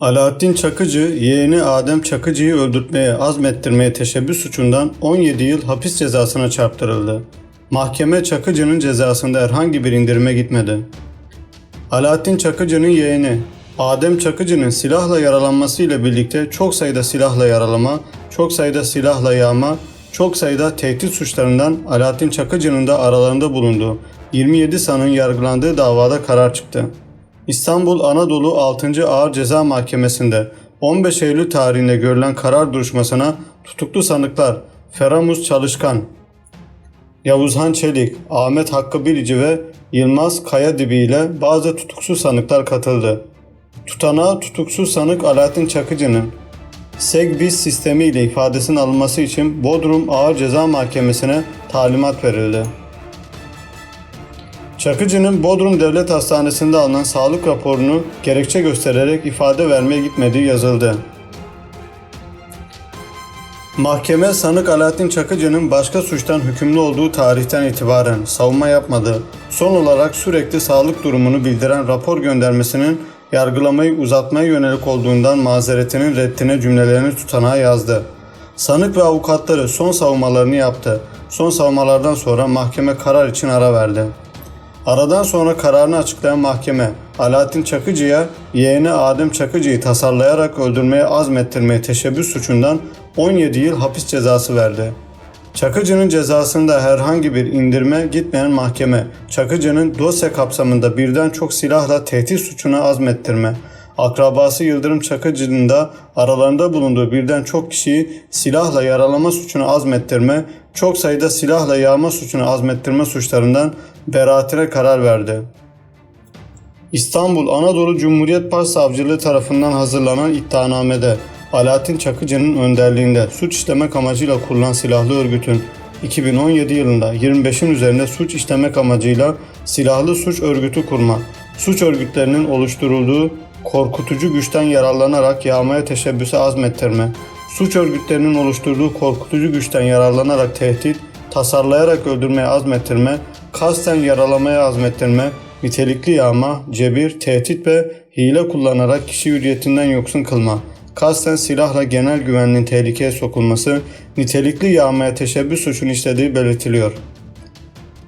Alaaddin Çakıcı, yeğeni Adem Çakıcı'yı öldürtmeye, azmettirmeye teşebbüs suçundan 17 yıl hapis cezasına çarptırıldı. Mahkeme Çakıcı'nın cezasında herhangi bir indirime gitmedi. Alaaddin Çakıcı'nın yeğeni Adem Çakıcı'nın silahla yaralanması ile birlikte çok sayıda silahla yaralama, çok sayıda silahla yağma, çok sayıda tehdit suçlarından Alaaddin Çakıcı'nın da aralarında bulunduğu 27 sanığın yargılandığı davada karar çıktı. İstanbul Anadolu 6. Ağır Ceza Mahkemesi'nde 15 Eylül tarihinde görülen karar duruşmasına tutuklu sanıklar Feramuz Çalışkan, Yavuzhan Çelik, Ahmet Hakkı Bilici ve Yılmaz Kayadibi ile bazı tutuksuz sanıklar katıldı. Tutanağa tutuksuz sanık Alaaddin Çakıcı'nın SEGBİS sistemi ile ifadesinin alınması için Bodrum Ağır Ceza Mahkemesi'ne talimat verildi. Çakıcı'nın Bodrum Devlet Hastanesi'nde alınan sağlık raporunu gerekçe göstererek ifade vermeye gitmediği yazıldı. Mahkeme sanık Alaaddin Çakıcı'nın başka suçtan hükümlü olduğu tarihten itibaren savunma yapmadığı, son olarak sürekli sağlık durumunu bildiren rapor göndermesinin yargılamayı uzatmaya yönelik olduğundan mazeretinin reddine cümlelerini tutanağa yazdı. Sanık ve avukatları son savunmalarını yaptı. Son savunmalardan sonra mahkeme karar için ara verdi. Aradan sonra kararını açıklayan mahkeme, Alaaddin Çakıcı'ya yeğeni Adem Çakıcı'yı tasarlayarak öldürmeye azmettirmeye teşebbüs suçundan 17 yıl hapis cezası verdi. Çakıcı'nın cezasında herhangi bir indirme gitmeyen mahkeme, Çakıcı'nın dosya kapsamında birden çok silahla tehdit suçuna azmettirme, akrabası Yıldırım Çakıcı'nın da aralarında bulunduğu birden çok kişiyi silahla yaralama suçuna azmettirme, çok sayıda silahla yağma suçuna azmettirme suçlarından beraatine karar verdi. İstanbul Anadolu Cumhuriyet Başsavcılığı tarafından hazırlanan iddianamede Alaaddin Çakıcı'nın önderliğinde suç işlemek amacıyla kurulan silahlı örgütün 2017 yılında 25'in üzerinde suç işlemek amacıyla silahlı suç örgütü kurma, suç örgütlerinin oluşturulduğu korkutucu güçten yararlanarak yağmaya teşebbüse azmettirme, suç örgütlerinin oluşturduğu korkutucu güçten yararlanarak tehdit, tasarlayarak öldürmeye azmettirme, kasten yaralamaya azmettirme, nitelikli yağma, cebir, tehdit ve hile kullanarak kişi hürriyetinden yoksun kılma, kasten silahla genel güvenliğin tehlikeye sokulması, nitelikli yağmaya teşebbüs suçunu işlediği belirtiliyor.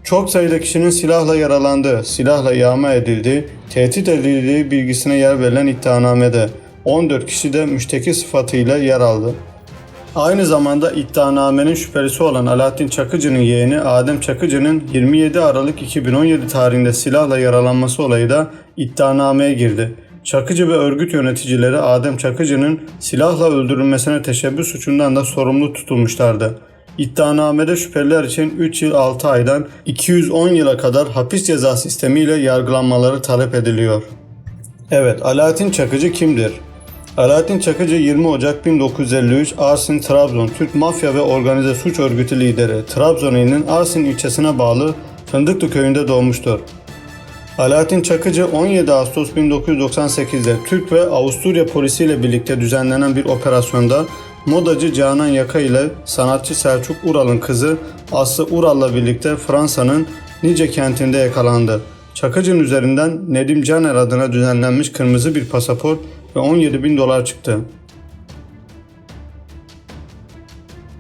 Çok sayıda kişinin silahla yaralandığı, silahla yağma edildiği, tehdit edildiği bilgisine yer verilen iddianamede 14 kişi de müşteki sıfatıyla yer aldı. Aynı zamanda iddianamenin şüphelisi olan Alaaddin Çakıcı'nın yeğeni Adem Çakıcı'nın 27 Aralık 2017 tarihinde silahla yaralanması olayı da iddianameye girdi. Çakıcı ve örgüt yöneticileri Adem Çakıcı'nın silahla öldürülmesine teşebbüs suçundan da sorumlu tutulmuşlardı. İddianamede şüpheliler için 3 yıl 6 aydan 210 yıla kadar hapis ceza sistemiyle yargılanmaları talep ediliyor. Evet, Alaaddin Çakıcı kimdir? Alaaddin Çakıcı 20 Ocak 1953 Arsin Trabzon Türk mafya ve organize suç örgütü lideri Trabzon ilinin Arsin ilçesine bağlı Fındıklı köyünde doğmuştur. Alaaddin Çakıcı 17 Ağustos 1998'de Türk ve Avusturya polisiyle birlikte düzenlenen bir operasyonda modacı Canan Yaka ile sanatçı Selçuk Ural'ın kızı Aslı Ural'la birlikte Fransa'nın Nice kentinde yakalandı. Çakıcı'nın üzerinden Nedim Caner adına düzenlenmiş kırmızı bir pasaport ve 17 bin dolar çıktı.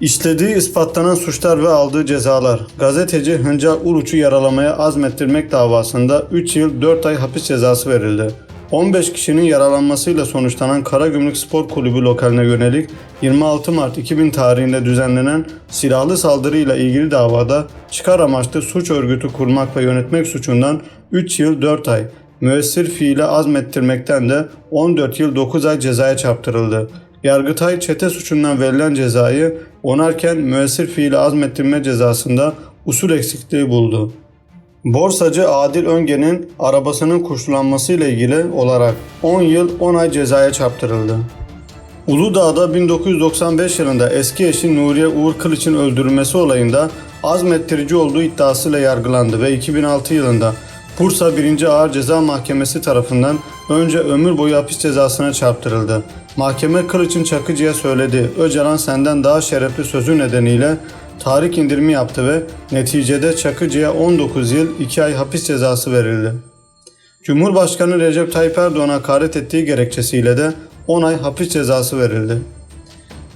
İşlediği ispatlanan suçlar ve aldığı cezalar. Gazeteci Hıncal Uruç'u yaralamaya azmettirmek davasında 3 yıl 4 ay hapis cezası verildi. 15 kişinin yaralanmasıyla sonuçlanan Karagümrük Spor Kulübü lokaline yönelik 26 Mart 2000 tarihinde düzenlenen silahlı saldırıyla ilgili davada çıkar amaçlı suç örgütü kurmak ve yönetmek suçundan 3 yıl 4 ay, müessir fiile azmettirmekten de 14 yıl 9 ay cezaya çarptırıldı. Yargıtay çete suçundan verilen cezayı onarken müessir fiili azmettirme cezasında usul eksikliği buldu. Borsacı Adil Öngen'in arabasının kuşlanmasıyla ilgili olarak 10 yıl 10 ay cezaya çarptırıldı. Uludağ'da 1995 yılında eski eşi Nuriye Uğur Kılıç'ın öldürülmesi olayında azmettirici olduğu iddiasıyla yargılandı ve 2006 yılında Bursa 1. Ağır Ceza Mahkemesi tarafından önce ömür boyu hapis cezasına çarptırıldı. Mahkeme Kılıç'ın Çakıcı'ya söyledi, Öcalan senden daha şerefli sözü nedeniyle tahrik indirimi yaptı ve neticede Çakıcı'ya 19 yıl 2 ay hapis cezası verildi. Cumhurbaşkanı Recep Tayyip Erdoğan'a hakaret ettiği gerekçesiyle de 10 ay hapis cezası verildi.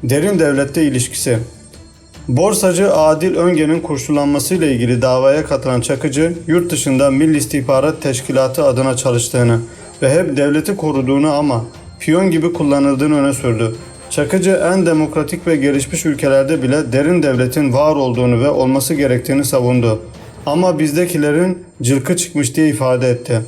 Derin devlette ilişkisi Borsacı Adil Önge'nin kurşulanmasıyla ilgili davaya katılan Çakıcı, yurt dışında Milli İstihbarat Teşkilatı adına çalıştığını ve hep devleti koruduğunu ama piyon gibi kullanıldığını öne sürdü. Çakıcı en demokratik ve gelişmiş ülkelerde bile derin devletin var olduğunu ve olması gerektiğini savundu. Ama bizdekilerin cılkı çıkmış diye ifade etti.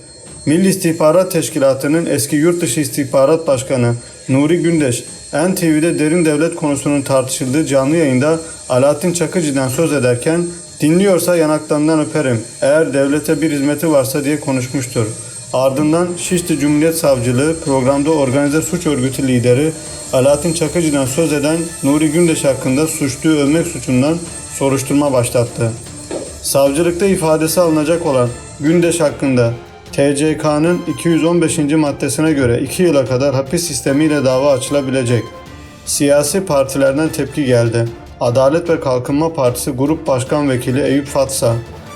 Milli İstihbarat Teşkilatı'nın eski Yurtdışı İstihbarat Başkanı Nuri Gündeş, NTV'de derin devlet konusunun tartışıldığı canlı yayında Alaaddin Çakıcı'dan söz ederken dinliyorsa yanaklarından öperim eğer devlete bir hizmeti varsa diye konuşmuştur. Ardından Şişli Cumhuriyet Savcılığı programda organize suç örgütü lideri Alaaddin Çakıcı'dan söz eden Nuri Gündeş hakkında suçluyu övmek suçundan soruşturma başlattı. Savcılıkta ifadesi alınacak olan Gündeş hakkında TCK'nın 215. maddesine göre 2 yıla kadar hapis sistemiyle dava açılabilecek. Siyasi partilerden tepki geldi. Adalet ve Kalkınma Partisi Grup Başkan Vekili Eyüp Fatsa,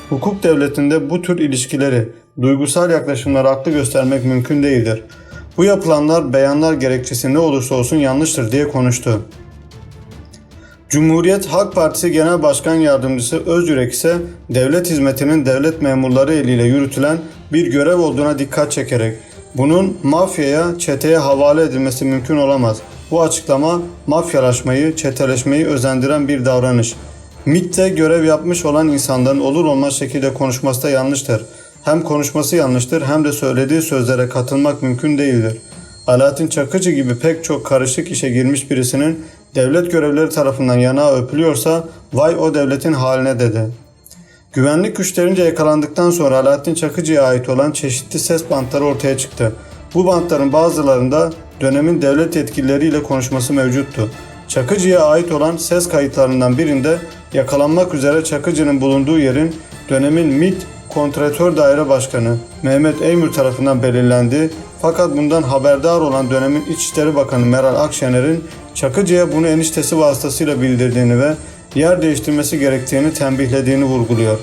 hukuk devletinde bu tür ilişkileri, duygusal yaklaşımlara haklı göstermek mümkün değildir. Bu yapılanlar beyanlar gerekçesi ne olursa olsun yanlıştır diye konuştu. Cumhuriyet Halk Partisi Genel Başkan Yardımcısı Özyürek ise devlet hizmetinin devlet memurları eliyle yürütülen bir görev olduğuna dikkat çekerek bunun mafyaya, çeteye havale edilmesi mümkün olamaz. Bu açıklama mafyalaşmayı, çeteleşmeyi özendiren bir davranış. MİT'te görev yapmış olan insanların olur olmaz şekilde konuşması da yanlıştır. Hem konuşması yanlıştır hem de söylediği sözlere katılmak mümkün değildir. Alaaddin Çakıcı gibi pek çok karışık işe girmiş birisinin devlet görevlileri tarafından yanağı öpülüyorsa vay o devletin haline dedi. Güvenlik güçlerince yakalandıktan sonra Alaaddin Çakıcı'ya ait olan çeşitli ses bantları ortaya çıktı. Bu bantların bazılarında dönemin devlet yetkilileriyle konuşması mevcuttu. Çakıcı'ya ait olan ses kayıtlarından birinde yakalanmak üzere Çakıcı'nın bulunduğu yerin dönemin MİT Kontratör Daire Başkanı Mehmet Eymür tarafından belirlendi. Fakat bundan haberdar olan dönemin İçişleri Bakanı Meral Akşener'in Çakıcı'ya bunu eniştesi vasıtasıyla bildirdiğini ve yer değiştirmesi gerektiğini tembihlediğini vurguluyor.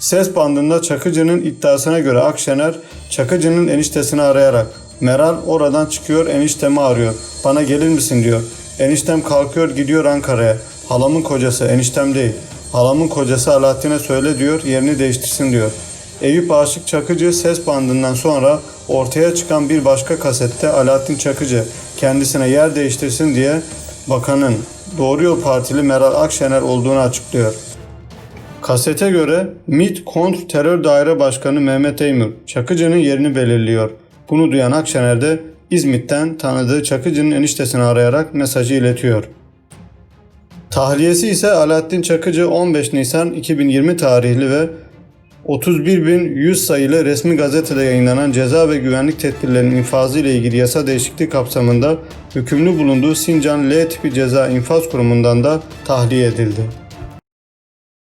Ses bandında Çakıcı'nın iddiasına göre Akşener, Çakıcı'nın eniştesini arayarak Meral oradan çıkıyor eniştemi arıyor. Bana gelir misin diyor. Eniştem kalkıyor gidiyor Ankara'ya. Halamın kocası eniştem değil. Halamın kocası Alaaddin'e söyle diyor yerini değiştirsin diyor. Eyüp Aşık Çakıcı ses bandından sonra ortaya çıkan bir başka kasette Alaaddin Çakıcı kendisine yer değiştirsin diye bakanın Doğru Yol Partili Meral Akşener olduğunu açıklıyor. Kasete göre MİT Kontr Terör Daire Başkanı Mehmet Eymür Çakıcı'nın yerini belirliyor. Bunu duyan Akşener de İzmit'ten tanıdığı Çakıcı'nın eniştesini arayarak mesajı iletiyor. Tahliyesi ise Alaaddin Çakıcı 15 Nisan 2020 tarihli ve 31.100 sayılı resmi gazetede yayınlanan ceza ve güvenlik tedbirlerinin infazı ile ilgili yasa değişikliği kapsamında hükümlü bulunduğu Sincan L tipi ceza infaz kurumundan da tahliye edildi.